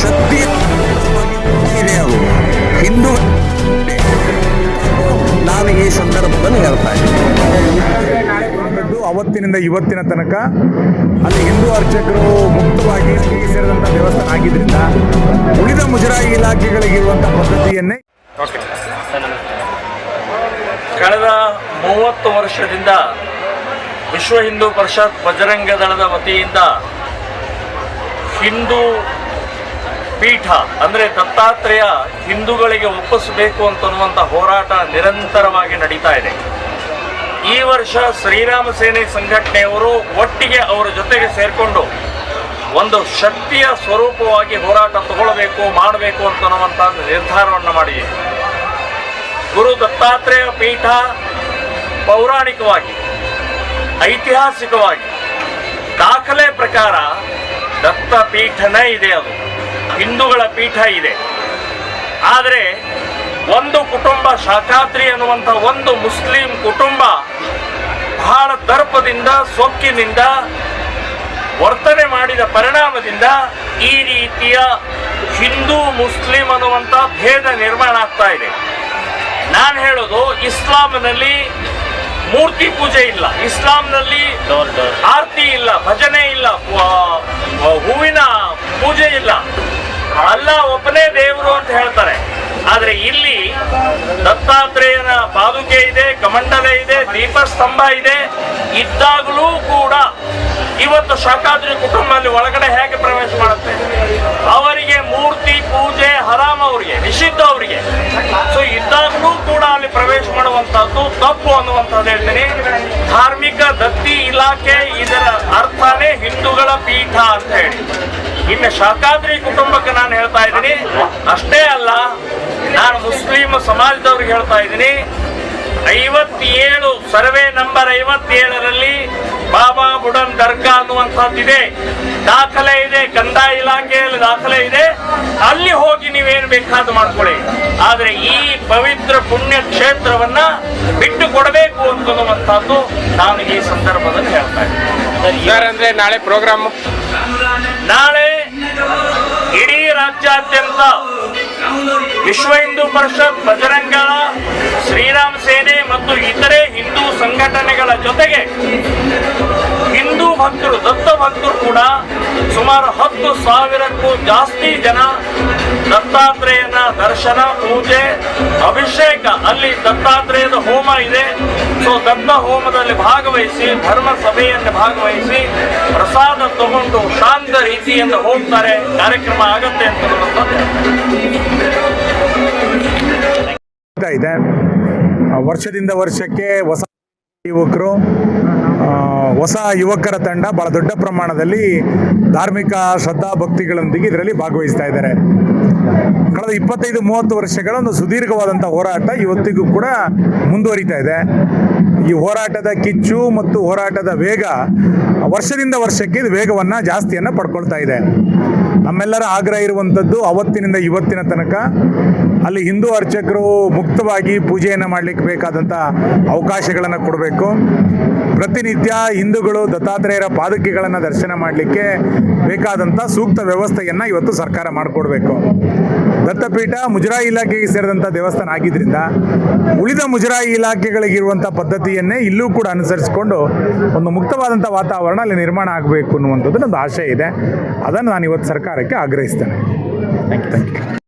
ಶಕ್ತಿ. ಅದು ಹಿಂದೂ ನಾನು ಈ ಸಂದರ್ಭದಲ್ಲಿ ಹೇಳ್ತಾ ಇದ್ದೀನಿ. ಅವತ್ತಿನಿಂದ ಇವತ್ತಿನ ತನಕ ಅಲ್ಲಿ ಹಿಂದೂ ಅರ್ಚಕರು ಮುಕ್ತವಾಗಿ ಸೇರಿದಂಥ ದೇವಸ್ಥಾನ ಆಗಿದ್ರಿಂದ ಉಳಿದ ಮುಜರಾಯಿ ಇಲಾಖೆಗಳಿಗಿರುವಂಥ ಪದ್ಧತಿಯನ್ನೇ ಕಳೆದ ಮೂವತ್ತು ವರ್ಷದಿಂದ ವಿಶ್ವ ಹಿಂದೂ ಪರಿಷತ್ ಬಜರಂಗ ದಳದ ವತಿಯಿಂದ ಹಿಂದೂ ಪೀಠ, ಅಂದರೆ ದತ್ತಾತ್ರೇಯ ಹಿಂದೂಗಳಿಗೆ ಒಪ್ಪಿಸಬೇಕು ಅಂತನ್ನುವಂಥ ಹೋರಾಟ ನಿರಂತರವಾಗಿ ನಡೀತಾ ಇದೆ. ಈ ವರ್ಷ ಶ್ರೀರಾಮ ಸೇನೆ ಸಂಘಟನೆಯವರು ಒಟ್ಟಿಗೆ ಅವರ ಜೊತೆಗೆ ಸೇರಿಕೊಂಡು ಒಂದು ಶಕ್ತಿಯ ಸ್ವರೂಪವಾಗಿ ಹೋರಾಟ ತಗೊಳ್ಬೇಕು, ಮಾಡಬೇಕು ಅಂತನ್ನುವಂಥ ನಿರ್ಧಾರವನ್ನು ಮಾಡಿದೆ. ಗುರು ದತ್ತಾತ್ರೇಯ ಪೀಠ ಪೌರಾಣಿಕವಾಗಿ, ಐತಿಹಾಸಿಕವಾಗಿ, ದಾಖಲೆ ಪ್ರಕಾರ ದತ್ತ ಪೀಠನೇ ಇದೆ ಅದು. ಹಿಂದೂಗಳ ಪೀಠ ಇದೆ. ಆದರೆ ಒಂದು ಕುಟುಂಬ ಶಾಖಾತ್ರಿ ಅನ್ನುವಂಥ ಒಂದು ಮುಸ್ಲಿಂ ಕುಟುಂಬ ಬಹಳ ದರ್ಪದಿಂದ ಸೊಕ್ಕಿನಿಂದ ವರ್ತನೆ ಮಾಡಿದ ಪರಿಣಾಮದಿಂದ ಈ ರೀತಿಯ ಹಿಂದೂ ಮುಸ್ಲಿಂ ಅನ್ನುವಂಥ ಭೇದ ನಿರ್ಮಾಣ ಆಗ್ತಾ ಇದೆ. ನಾನು ಹೇಳೋದು ಇಸ್ಲಾಂನಲ್ಲಿ ಮೂರ್ತಿ ಪೂಜೆ ಇಲ್ಲ. ಇಸ್ಲಾಂನಲ್ಲಿ ಆರತಿ ಇಲ್ಲ ಭಜನೆ ಇಲ್ಲ ಆದ್ರೆ ಇಲ್ಲಿ ದತ್ತಾತ್ರೇಯನ ಪಾದುಕೆ ಇದೆ, ಕಮಂಡಲ ಇದೆ, ದೀಪಸ್ತಂಭ ಇದೆ. ಇದ್ದಾಗಲೂ ಕೂಡ ಇವತ್ತು ಶಾಖಾದ್ರಿ ಕುಟುಂಬ ಅಲ್ಲಿ ಒಳಗಡೆ ಹೇಗೆ ಪ್ರವೇಶ ಮಾಡುತ್ತೆ? ಅವರಿಗೆ ಮೂರ್ತಿ, ಪೂಜೆ, ಹರಾಮ್ ಅವರಿಗೆ, ನಿಷಿದ್ಧ ಅವರಿಗೆ. ಸೊ ಇದ್ದಾಗಲೂ ಕೂಡ ಅಲ್ಲಿ ಪ್ರವೇಶ ಮಾಡುವಂತಹದ್ದು ತಪ್ಪು ಅನ್ನುವಂಥದ್ದು ಹೇಳ್ತೀನಿ. ಧಾರ್ಮಿಕ ದತ್ತಿ ಇಲಾಖೆ ಇದರ ಅರ್ಥನೇ ಹಿಂದೂಗಳ ಪೀಠ ಅಂತ ಹೇಳಿ. ಇನ್ನು ಶಾಖಾದ್ರಿ ಕುಟುಂಬಕ್ಕೆ ನಾನು ಹೇಳ್ತಾ ಇದ್ದೀನಿ. ಅಷ್ಟೇ ಅಲ್ಲ ನಾನು ಮುಸ್ಲಿಂ ಸಮಾಜದವ್ರಿಗೆ ಹೇಳ್ತಾ ಇದ್ದೀನಿ ಐವತ್ತೇಳು ಸರ್ವೆ ನಂಬರ್ ಐವತ್ತೇಳರಲ್ಲಿ ಬಾಬಾ ಬುಡನ್ ದರ್ಗಾ ಅನ್ನುವಂಥದ್ದಿದೆ ದಾಖಲೆ ಇದೆ ಕಂದಾಯ ಇಲಾಖೆಯಲ್ಲಿ ದಾಖಲೆ ಇದೆ. ಅಲ್ಲಿ ಹೋಗಿ ನೀವೇನು ಬೇಕಾದ್ದು ಮಾಡ್ಕೊಳ್ಳಿ. ಆದರೆ ಈ ಪವಿತ್ರ ಪುಣ್ಯ ಕ್ಷೇತ್ರವನ್ನ ಬಿಟ್ಟು ಕೊಡಬೇಕು ಅಂತನ್ನುವಂಥದ್ದು ನಾನು ಈ ಸಂದರ್ಭದಲ್ಲಿ ಹೇಳ್ತಾ ಇದ್ದೀನಿ. ಸರ್ ಅಂದ್ರೆ ನಾಳೆ ಪ್ರೋಗ್ರಾಮ್? ನಾಳೆ ಇಡೀ ರಾಜ್ಯಾದ್ಯಂತ ವಿಶ್ವ ಹಿಂದೂ ಪರಿಷತ್ ಬಜರಂಗ ಶ್ರೀರಾಮ್ ಸೇನೆ ಮತ್ತು ಇತರೆ ಹಿಂದೂ ಸಂಘಟನೆಗಳ ಜೊತೆಗೆ ಹಿಂದೂ ಭಕ್ತರು, ದತ್ತ ಭಕ್ತರು ಕೂಡ ಸುಮಾರು ಹತ್ತು ಸಾವಿರಕ್ಕೂ ಜಾಸ್ತಿ ಜನ ದತ್ತಾತ್ರೇಯನ ದರ್ಶನ, ಪೂಜೆ, ಅಭಿಷೇಕ. ಅಲ್ಲಿ ದತ್ತಾತ್ರೇಯದ ಹೋಮ ಇದೆ. ಸೊ ದತ್ತ ಹೋಮದಲ್ಲಿ ಭಾಗವಹಿಸಿ, ಧರ್ಮ ಸಭೆಯಲ್ಲಿ ಭಾಗವಹಿಸಿ, ಪ್ರಸಾದ ತಗೊಂಡು ಶಾಂತ ರೀತಿಯಿಂದ ಹೋಗ್ತಾರೆ. ಕಾರ್ಯಕ್ರಮ ಆಗತ್ತೆ ಅಂತ ಇದೆ. ವರ್ಷದಿಂದ ವರ್ಷಕ್ಕೆ ಹೊಸ ಯುವಕರು. ಹೊಸ ಯುವಕರ ತಂಡ ಬಹಳ ದೊಡ್ಡ ಪ್ರಮಾಣದಲ್ಲಿ ಧಾರ್ಮಿಕ ಶ್ರದ್ಧಾ ಭಕ್ತಿಗಳೊಂದಿಗೆ ಇದರಲ್ಲಿ ಭಾಗವಹಿಸ್ತಾ ಇದ್ದಾರೆ. ಕಳೆದ ಇಪ್ಪತ್ತೈದು, ಮೂವತ್ತು ವರ್ಷಗಳ ಒಂದು ಸುದೀರ್ಘವಾದಂಥ ಹೋರಾಟ ಇವತ್ತಿಗೂ ಕೂಡ ಮುಂದುವರಿತಾ ಇದೆ. ಈ ಹೋರಾಟದ ಕಿಚ್ಚು ಮತ್ತು ಹೋರಾಟದ ವೇಗ ವರ್ಷದಿಂದ ವರ್ಷಕ್ಕೆ ಇದು ವೇಗವನ್ನು ಜಾಸ್ತಿಯನ್ನು ಪಡ್ಕೊಳ್ತಾ ಇದೆ. ನಮ್ಮೆಲ್ಲರ ಆಗ್ರಹ ಇರುವಂಥದ್ದು ಅವತ್ತಿನಿಂದ ಇವತ್ತಿನ ತನಕ ಅಲ್ಲಿ ಹಿಂದೂ ಅರ್ಚಕರು ಮುಕ್ತವಾಗಿ ಪೂಜೆಯನ್ನು ಮಾಡಲಿಕ್ಕೆ ಬೇಕಾದಂಥ ಅವಕಾಶಗಳನ್ನು ಕೊಡಬೇಕು. ಪ್ರತಿನಿತ್ಯ ಹಿಂದೂಗಳು ದತ್ತಾತ್ರೇಯರ ಪಾದುಕೆಗಳನ್ನು ದರ್ಶನ ಮಾಡಲಿಕ್ಕೆ ಬೇಕಾದಂಥ ಸೂಕ್ತ ವ್ಯವಸ್ಥೆಯನ್ನು ಇವತ್ತು ಸರ್ಕಾರ ಮಾಡಿಕೊಡ್ಬೇಕು. ದತ್ತಪೀಠ ಮುಜರಾಯಿ ಇಲಾಖೆಗೆ ಸೇರಿದಂಥ ದೇವಸ್ಥಾನ ಆಗಿದ್ದರಿಂದ ಉಳಿದ ಮುಜರಾಯಿ ಇಲಾಖೆಗಳಿಗಿರುವಂಥ ಪದ್ಧತಿಯನ್ನೇ ಇಲ್ಲೂ ಕೂಡ ಅನುಸರಿಸಿಕೊಂಡು ಒಂದು ಮುಕ್ತವಾದಂಥ ವಾತಾವರಣ ಅಲ್ಲಿ ನಿರ್ಮಾಣ ಆಗಬೇಕು ಅನ್ನುವಂಥದ್ದು ನಂದು ಆಶಯ ಇದೆ. ಅದನ್ನು ನಾನು ಇವತ್ತು ಸರ್ಕಾರಕ್ಕೆ ಆಗ್ರಹಿಸ್ತೇನೆ. Thank you